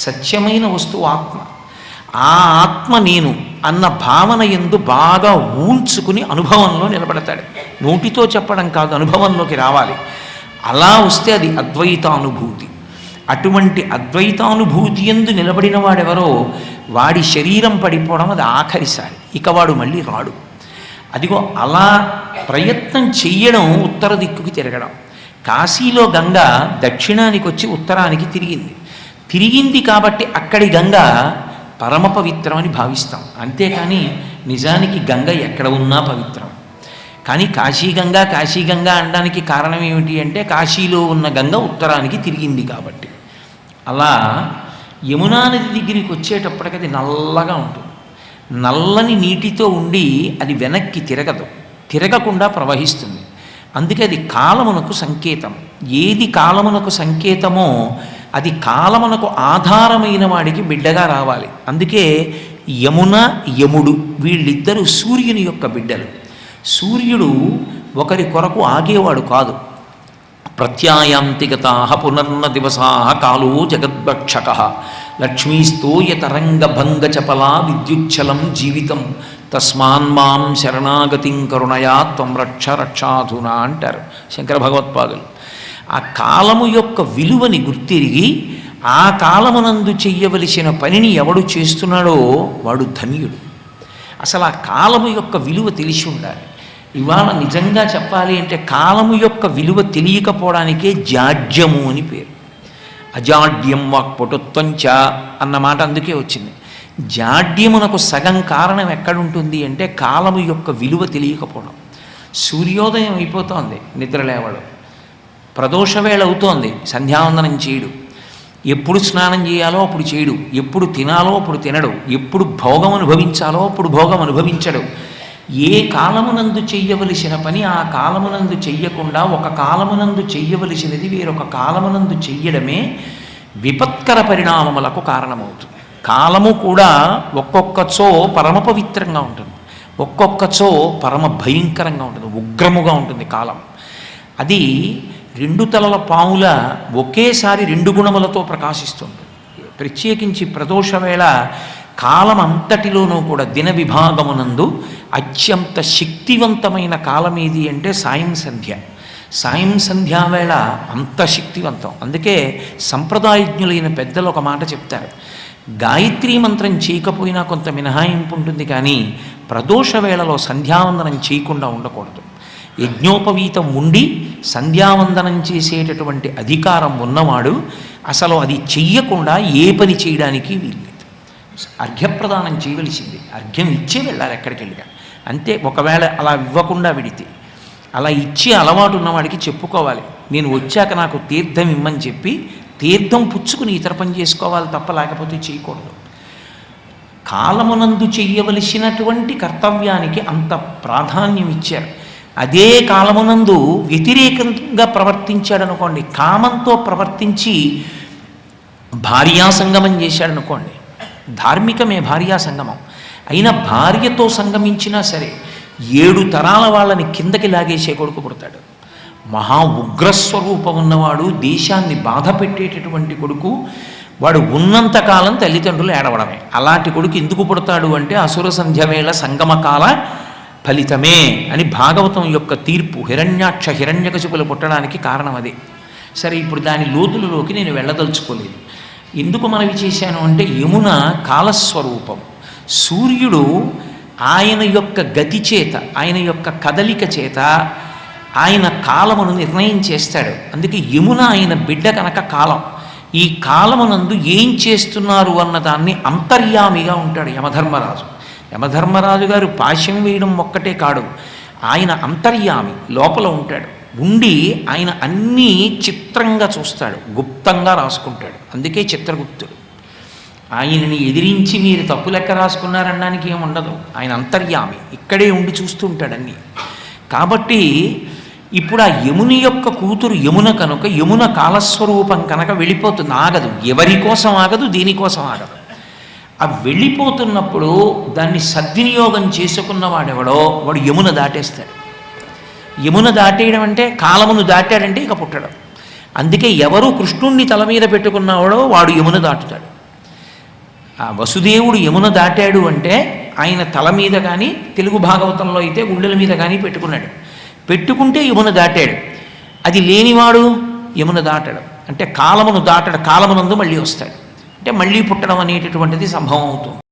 సత్యమైన వస్తువు ఆత్మ. ఆ ఆత్మ నేను అన్న భావన ఎందు బాగా ఊల్చుకుని అనుభవంలో నిలబడతాడు. నోటితో చెప్పడం కాదు అనుభవంలోకి రావాలి. అలా వస్తే అది అద్వైతానుభూతి. అటువంటి అద్వైతానుభూతి ఎందు నిలబడిన వాడెవరో వాడి శరీరం పడిపోవడం అది ఆఖరిసారి ఇక వాడు మళ్ళీ రాడు. అదిగో అలా ప్రయత్నం చెయ్యడం ఉత్తర దిక్కుకి తిరగడం. కాశీలో గంగ దక్షిణానికి వచ్చి ఉత్తరానికి తిరిగింది. తిరిగింది కాబట్టి అక్కడి గంగ పరమ పవిత్రమని భావిస్తాం. అంతేకాని నిజానికి గంగ ఎక్కడ ఉన్నా పవిత్రం. కానీ కాశీగంగ కాశీగంగ అనడానికి కారణం ఏమిటి అంటే కాశీలో ఉన్న గంగ ఉత్తరానికి తిరిగింది కాబట్టి. అలా యమునా నది దగ్గరికి వచ్చేటప్పటికి అది నల్లగా ఉంటుంది. నల్లని నీటితో ఉండి అది వెనక్కి తిరగదు. తిరగకుండా ప్రవహిస్తుంది. అందుకే అది కాలమునకు సంకేతం. ఏది కాలమునకు సంకేతమో అది కాలమునకు ఆధారమైన వాడికి బిడ్డగా రావాలి. అందుకే యమున యముడు వీళ్ళిద్దరూ సూర్యుని యొక్క బిడ్డలు. సూర్యుడు ఒకరి కొరకు ఆగేవాడు కాదు. ప్రత్యాయాంతిగతా పునర్న దివసా కాలో జగద్భక్షక. లక్ష్మీస్తోయతరంగభంగచపలా విద్యుచ్చలం జీవితం. తస్మాన్ మాం శరణాగతిం కరుణయా త్వం రక్ష రక్షాధునా అంటారు శంకర భగవత్పాదులు. ఆ కాలము యొక్క విలువని గుర్తిరిగి ఆ కాలమునందు చెయ్యవలసిన పనిని ఎవడు చేస్తున్నాడో వాడు ధన్యుడు. అసలు ఆ కాలము యొక్క విలువ తెలిసి ఉండాలి. ఇవాళ నిజంగా చెప్పాలి అంటే కాలము యొక్క విలువ తెలియకపోవడానికే జాడ్యము అని పేరు. అజాడ్యం వాక్పటుత్వంచ అన్న మాట అందుకే వచ్చింది. జాడ్యమునకు సగం కారణం ఎక్కడుంటుంది అంటే కాలము యొక్క విలువ తెలియకపోవడం. సూర్యోదయం అయిపోతోంది నిద్ర లేవడం. ప్రదోషవేళ అవుతోంది. సంధ్యావందనం చేయడు. ఎప్పుడు స్నానం చేయాలో అప్పుడు చేయడు. ఎప్పుడు తినాలో అప్పుడు తినడు. ఎప్పుడు భోగం అనుభవించాలో అప్పుడు భోగం అనుభవించడు. ఏ కాలమునందు చెయ్యవలసిన పని ఆ కాలమునందు చెయ్యకుండా ఒక కాలమునందు చెయ్యవలసినది వేరొక కాలమునందు చెయ్యడమే విపత్కర పరిణామములకు కారణమవుతుంది. కాలము కూడా ఒక్కొక్కచో పరమ పవిత్రంగా ఉంటుంది. ఒక్కొక్కచో పరమ భయంకరంగా ఉంటుంది. ఉగ్రముగా ఉంటుంది కాలం. అది రెండు తలల పాముల ఒకేసారి రెండు గుణములతో ప్రకాశిస్తుంది. ప్రత్యేకించి ప్రదోషవేళ కాలం అంతటిలోనూ కూడా దిన విభాగమునందు అత్యంత శక్తివంతమైన కాలం ఏది అంటే సాయం సంధ్య. సాయం సంధ్యా వేళ అంత శక్తివంతం. అందుకే సంప్రదాయజ్ఞులైన పెద్దలు ఒక మాట చెప్తారు. గాయత్రీ మంత్రం చేయకపోయినా కొంత మినహాయింపు ఉంటుంది కానీ ప్రదోష వేళలో సంధ్యావందనం చేయకుండా ఉండకూడదు. యజ్ఞోపవీతం ఉండి సంధ్యావందనం చేసేటటువంటి అధికారం ఉన్నవాడు అసలు అది చెయ్యకుండా ఏ పని చేయడానికి వీల్లేదు. అర్ఘ్యప్రదానం చేయవలసింది. అర్ఘ్యం ఇచ్చే వెళ్ళాలి ఎక్కడికి వెళ్ళిగా అంతే ఒకవేళ అలా ఇవ్వకుండా విడితే. అలా ఇచ్చే అలవాటు ఉన్నవాడికి చెప్పుకోవాలి. నేను వచ్చాక నాకు తీర్థం ఇమ్మని చెప్పి తీర్థం పుచ్చుకుని ఇతర పని చేసుకోవాలి తప్ప లేకపోతే చేయకూడదు. కాలమునందు చెయ్యవలసినటువంటి కర్తవ్యానికి అంత ప్రాధాన్యం ఇచ్చారు. అదే కాలమునందు వ్యతిరేకంగా ప్రవర్తించాడనుకోండి కామంతో ప్రవర్తించి భార్యా సంగమం చేశాడనుకోండి ధార్మికమే భార్యా సంగమం. అయినా భార్యతో సంగమించినా సరే ఏడు తరాల వాళ్ళని కిందకి లాగేసే కొడుకు పుడతాడు. మహా ఉగ్రస్వరూపం ఉన్నవాడు దేశాన్ని బాధ పెట్టేటటువంటి కొడుకు వాడు ఉన్నంతకాలం తల్లిదండ్రులు ఏడవడమే. అలాంటి కొడుకు ఎందుకు పుడతాడు అంటే అసుర సంధ్యవేళ సంగమకాల ఫలితమే అని భాగవతం యొక్క తీర్పు హిరణ్యాక్ష హిరణ్యకశిపులు పుట్టడానికి కారణం అదే. సరే ఇప్పుడు దాని లోతులలోకి నేను వెళ్ళదలుచుకోలేదు. ఎందుకు మనవి చేశాను అంటే యమున కాలస్వరూపం. సూర్యుడు ఆయన యొక్క గతి చేత ఆయన యొక్క కదలిక చేత ఆయన కాలమును నిర్ణయం చేస్తాడు. అందుకే యమున ఆయన బిడ్డ కనుక కాలం. ఈ కాలమునందు ఏం చేస్తున్నారు అన్నదాన్ని అంతర్యామిగా ఉంటాడు యమధర్మరాజు. యమధర్మరాజు గారు పాశం వేయడం ఒక్కటే కాడు. ఆయన అంతర్యామి లోపల ఉంటాడు. ఉండి ఆయన అన్నీ చిత్రంగా చూస్తాడు. గుప్తంగా రాసుకుంటాడు. అందుకే చిత్రగుప్తుడు. ఆయనని ఎదిరించి మీరు తప్పు లెక్క రాసుకున్నారనడానికి ఏముండదు. ఉండదు ఆయన అంతర్యామి. ఇక్కడే ఉండి చూస్తూ ఉంటాడు కాబట్టి ఇప్పుడు ఆ యముని యొక్క కూతురు యమున కనుక యమున కాలస్వరూపం కనుక వెళ్ళిపోతుంది ఆగదు. ఎవరి కోసం ఆగదు దీనికోసం ఆగదు. ఆ వెళ్ళిపోతున్నప్పుడు దాన్ని సద్వినియోగం చేసుకున్నవాడెవడో వాడు యమున దాటేస్తాడు. యమున దాటేయడం అంటే కాలమును దాటాడంటే ఇక పుట్టడం. అందుకే ఎవరు కృష్ణుణ్ణి తల మీద పెట్టుకున్నాడో వాడు యమున దాటుతాడు. ఆ వసుదేవుడు యమున దాటాడు అంటే ఆయన తల మీద కానీ తెలుగు భాగవతంలో అయితే గుండెల మీద కానీ పెట్టుకున్నాడు. పెట్టుకుంటే యమున దాటాడు. అది లేనివాడు యమున దాటడం. అంటే కాలమును దాటడు కాలమునందు మళ్ళీ వస్తాడు. అంటే మళ్ళీ పుట్టడం అనేటటువంటిది సంభవం అవుతుంది.